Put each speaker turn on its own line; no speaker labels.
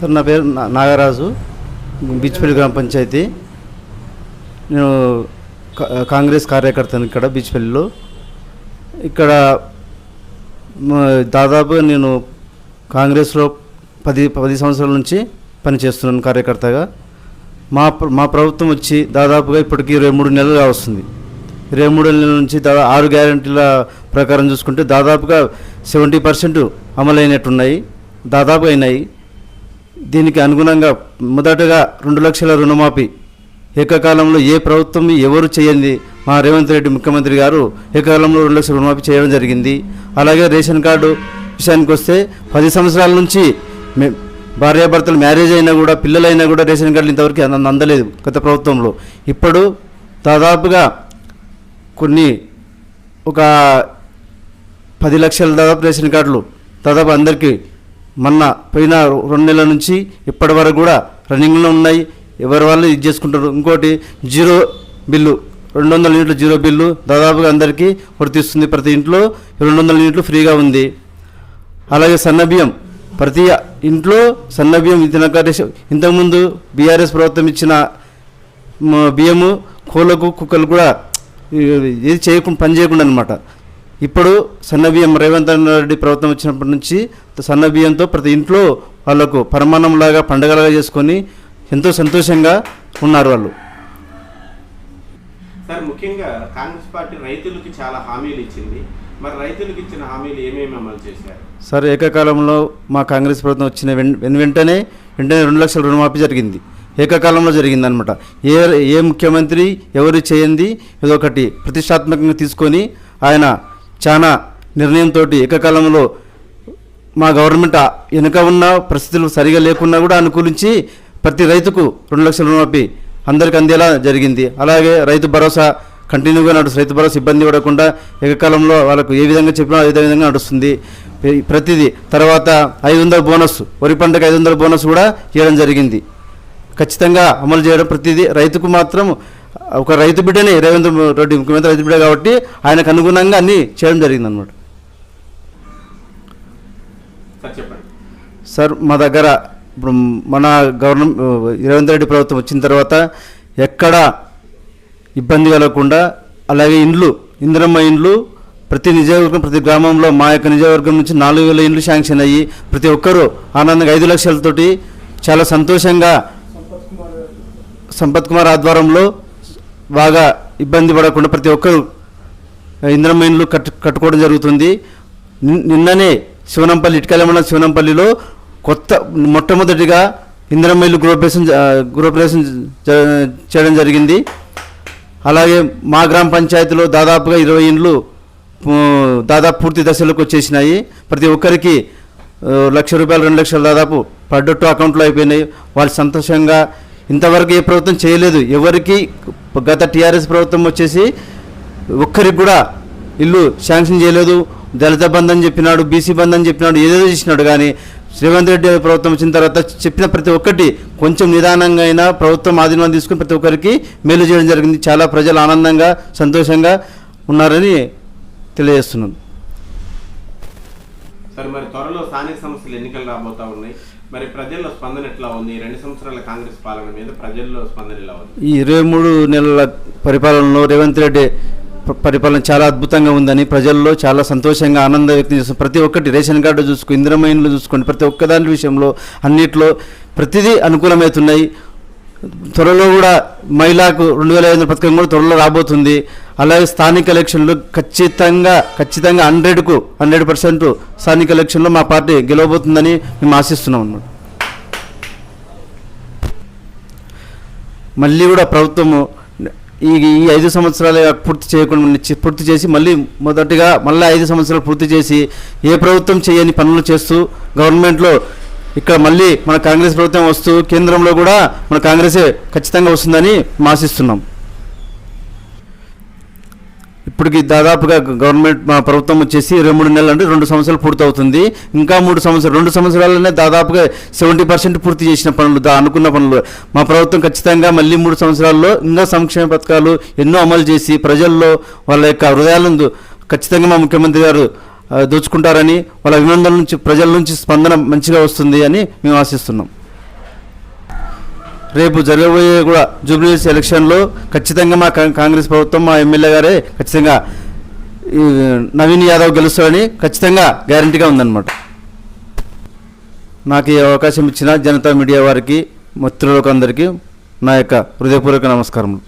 Sir నా పేరు నా- నాగరాజు బీచ్పల్లి గ్రామ పంచాయతీ. నేను కాంగ్రెస్ కార్యకర్తను ఇక్కడ బీచ్పల్లిలో. ఇక్కడ దాదాపు దాదాపుగా నేను కాంగ్రెస్లో పది పది సంవత్సరాల నుంచి పనిచేస్తున్నాను కార్యకర్తగా. మా మా ప్రభుత్వం వచ్చి దాదాపుగా ఇప్పటికి ఇరవై మూడు నెలలుగా వస్తుంది ఇరవై మూడు నెలల నుంచి దాదా ఆరు గ్యారంటీల ప్రకారం చూసుకుంటే దాదాపుగా సెవెంటీ పర్సెంట్ అమలైనట్టున్నాయి దాదాపు అయినాయి. దీనికి అనుగుణంగా మొదటగా రెండు లక్షల రుణమాఫీ. ఏకకాలంలో ఏ ప్రభుత్వం ఎవరు చేయండి మా రేవంత్ రెడ్డి ముఖ్యమంత్రి గారు ఏకకాలంలో రెండు లక్షల రుణమాఫీ చేయడం జరిగింది. అలాగే రేషన్ కార్డు విషయానికి వస్తే పది సంవత్సరాల నుంచి భార్యాభర్తలు మ్యారేజ్ అయినా కూడా పిల్లలైనా కూడా రేషన్ కార్డులు ఇంతవరకు అందలేదు గత ప్రభుత్వంలో. ఇప్పుడు దాదాపుగా కొన్ని ఒక పది లక్షల దాదాపు రేషన్ కార్డులు దాదాపు అందరికీ మొన్న పోయిన రెండు నెలల నుంచి ఇప్పటి వరకు కూడా రన్నింగ్లో ఉన్నాయి. ఎవరి వాళ్ళు ఇది చేసుకుంటారు? ఇంకోటి జీరో బిల్లు రెండు వందల యూనిట్ల జీరో బిల్లు దాదాపుగా అందరికీ వర్తిస్తుంది ప్రతి ఇంట్లో. రెండు వందల యూనిట్లు ఫ్రీగా ఉంది. అలాగే సన్నబియ్యం ప్రతి ఇంట్లో సన్నబియ్యం తినక ఇంతకుముందు బీఆర్ఎస్ ప్రభుత్వం ఇచ్చిన బియ్యము కోళ్ళకు కుక్కలు కూడా ఏది చేయకుండా పని చేయకుండా అనమాట ఇప్పుడు సన్నబియ్యం రేవంత్ రెడ్డి ప్రభుత్వం వచ్చినప్పటి నుంచి సన్నబియ్యంతో ప్రతి ఇంట్లో వాళ్ళకు పరమాణంలాగా పండగలాగా చేసుకొని ఎంతో సంతోషంగా ఉన్నారు వాళ్ళు.
సార్ ముఖ్యంగా కాంగ్రెస్ పార్టీ రైతులకి చాలా హామీలు ఇచ్చింది. మరి రైతులకు ఇచ్చిన హామీలు ఏమేమి అమలు చేశారు?
సార్ ఏకకాలంలో మా కాంగ్రెస్ ప్రభుత్వం వచ్చిన వెన్- వెంటనే వెంటనే రెండు లక్షల రుణమాఫీ జరిగింది. ఏకకాలంలో జరిగిందనమాట ఏ ఏ ముఖ్యమంత్రి ఎవరు చేయంది ఏదో ఒకటి ప్రతిష్టాత్మకంగా తీసుకొని ఆయన చాలా నిర్ణయంతో ఏకకాలంలో మా గవర్నమెంట్ వెనుక ఉన్న పరిస్థితులు సరిగా లేకున్నా కూడా అనుకూలించి ప్రతి రైతుకు రెండు లక్షల రుణమాఫీ అందరికి అందేలా జరిగింది. అలాగే రైతు భరోసా కంటిన్యూగా నడుస్తుంది. రైతు భరోసా ఇబ్బంది పడకుండా ఏకకాలంలో వాళ్ళకు ఏ విధంగా చెప్పినా అదే విధంగా నడుస్తుంది. ప్రతిదీ తర్వాత ఐదు వందల బోనస్ వరి పంటకు ఐదు వందల బోనస్ కూడా ఇవ్వడం జరిగింది. ఖచ్చితంగా అమలు చేయడం ప్రతిదీ రైతుకు మాత్రం ఒక రైతు బిడ్డనే రేవంత్ రెడ్డి ముఖ్యమంత్రి రైతు బిడ్డ కాబట్టి ఆయనకు అనుగుణంగా అన్నీ చేయడం జరిగింది అనమాట
సార్ చెప్పండి
సార్ మా దగ్గర ఇప్పుడు మన గవర్నమెంట్ రేవంత్ రెడ్డి ప్రభుత్వం వచ్చిన తర్వాత ఎక్కడ ఇబ్బంది కలగకుండా అలాగే ఇండ్లు ఇందిరమ్మ ఇండ్లు ప్రతి నియోజకవర్గం ప్రతి గ్రామంలో మా యొక్క నియోజకవర్గం నుంచి నాలుగు వేల ఇండ్లు శాంక్షన్ అయ్యి ప్రతి ఒక్కరూ ఆనందంగా ఐదు లక్షలతోటి చాలా సంతోషంగా సంపత్ కుమార్ ఆధ్వర్యంలో బాగా ఇబ్బంది పడకుండా ప్రతి ఒక్కరు ఇంద్రమ్మ ఇండ్లు కట్టు కట్టుకోవడం జరుగుతుంది. నిన్ననే శివనంపల్లి ఇటుకలమణ శివనంపల్లిలో కొత్త మొట్టమొదటిగా ఇంద్రమ్మ ఇల్లు గృహప్రవేశం గృహప్రవేశం చేయడం జరిగింది. అలాగే మా గ్రామ పంచాయతీలో దాదాపుగా ఇరవై ఇండ్లు దాదాపు పూర్తి దశలోకి వచ్చేసినాయి. ప్రతి ఒక్కరికి లక్ష రూపాయలు రెండు లక్షలు దాదాపు పడ్డట్టు అకౌంట్లో అయిపోయినాయి. వాళ్ళు సంతోషంగా ఇంతవరకు ఏ ప్రభుత్వం చేయలేదు. ఎవరికి గత టీఆర్ఎస్ ప్రభుత్వం వచ్చేసి ఒక్కరికి కూడా ఇల్లు శాంక్షన్ చేయలేదు. దళిత బంధం చెప్పినాడు బీసీ బంధం చెప్పినాడు ఏదేదో చేసినాడు కానీ రేవంత్ రెడ్డి ప్రభుత్వం వచ్చిన తర్వాత చెప్పిన ప్రతి ఒక్కటి కొంచెం నిదానంగా అయినా ప్రభుత్వం ఆధీనం తీసుకుని ప్రతి ఒక్కరికి మేలు చేయడం జరిగింది. చాలా ప్రజలు ఆనందంగా సంతోషంగా ఉన్నారని తెలియజేస్తున్నాను.
సార్ మరి త్వరలో స్థానిక సంస్థలు ఎన్నికలు రాబోతా ఉన్నాయి. మరి ప్రజల్లో స్పందన ఎట్లా ఉంది? రెండు సంవత్సరాల కాంగ్రెస్ పాలన మీద ప్రజల్లో స్పందన ఎలా ఉంది?
ఈ ఇరవై మూడు నెలల పరిపాలనలో రేవంత్ రెడ్డి పరిపాలన చాలా అద్భుతంగా ఉందని ప్రజల్లో చాలా సంతోషంగా ఆనందం వ్యక్తం చేస్తున్నారు ప్రతి ఒక్కటి రేషన్ కార్డు చూసుకో ఇంద్రమైన్లు చూసుకోండి ప్రతి ఒక్కదాని విషయంలో అన్నిట్లో ప్రతిదీ అనుకూలమవుతున్నాయి. త్వరలో కూడా మహిళకు రెండు వేల ఐదు వందల పథకం కూడా త్వరలో రాబోతుంది. అలాగే స్థానిక ఎలక్షన్లు ఖచ్చితంగా ఖచ్చితంగా హండ్రెడ్కు హండ్రెడ్ పర్సెంట్ స్థానిక ఎలక్షన్లో మా పార్టీ గెలవబోతుందని మేము ఆశిస్తున్నాం అన్నమాట. మళ్ళీ కూడా ప్రభుత్వము ఈ ఈ ఐదు సంవత్సరాలు పూర్తి చేయకుండా పూర్తి చేసి మళ్ళీ మొదటిగా మళ్ళీ ఐదు సంవత్సరాలు పూర్తి చేసి ఏ ప్రభుత్వం చేయని పనులు చేస్తూ గవర్నమెంట్లో ఇక్కడ మళ్ళీ మన కాంగ్రెస్ ప్రభుత్వం వస్తూ కేంద్రంలో కూడా మన కాంగ్రెసే ఖచ్చితంగా వస్తుందని ఆశిస్తున్నాం. ఇప్పటికి దాదాపుగా గవర్నమెంట్ మా ప్రభుత్వం వచ్చేసి ఇరవై మూడు నెలలు అంటే రెండు సంవత్సరాలు పూర్తవుతుంది. ఇంకా మూడు సంవత్సరాలు రెండు సంవత్సరాలనే దాదాపుగా సెవెంటీ పర్సెంట్ పూర్తి చేసిన పనులు అనుకున్న పనులు. మా ప్రభుత్వం ఖచ్చితంగా మళ్ళీ మూడు సంవత్సరాల్లో ఇంకా సంక్షేమ పథకాలు ఎన్నో అమలు చేసి ప్రజల్లో వాళ్ళ యొక్క హృదయాలను ఖచ్చితంగా మా ముఖ్యమంత్రి గారు దోచుకుంటారని వాళ్ళ అభినందనల నుంచి ప్రజల నుంచి స్పందన మంచిగా వస్తుంది అని మేము ఆశిస్తున్నాం. రేపు జరగబోయే కూడా జూబ్లీస్ ఎలక్షన్లో ఖచ్చితంగా మా కాంగ్రెస్ ప్రభుత్వం మా ఎమ్మెల్యే గారే ఖచ్చితంగా నవీన్ యాదవ్ గెలుస్తాడని ఖచ్చితంగా గ్యారంటీగా ఉందన్నమాట. నాకు ఈ అవకాశం ఇచ్చిన జనతా మీడియా వారికి మిత్రులకు అందరికీ నా యొక్క హృదయపూర్వక నమస్కారములు.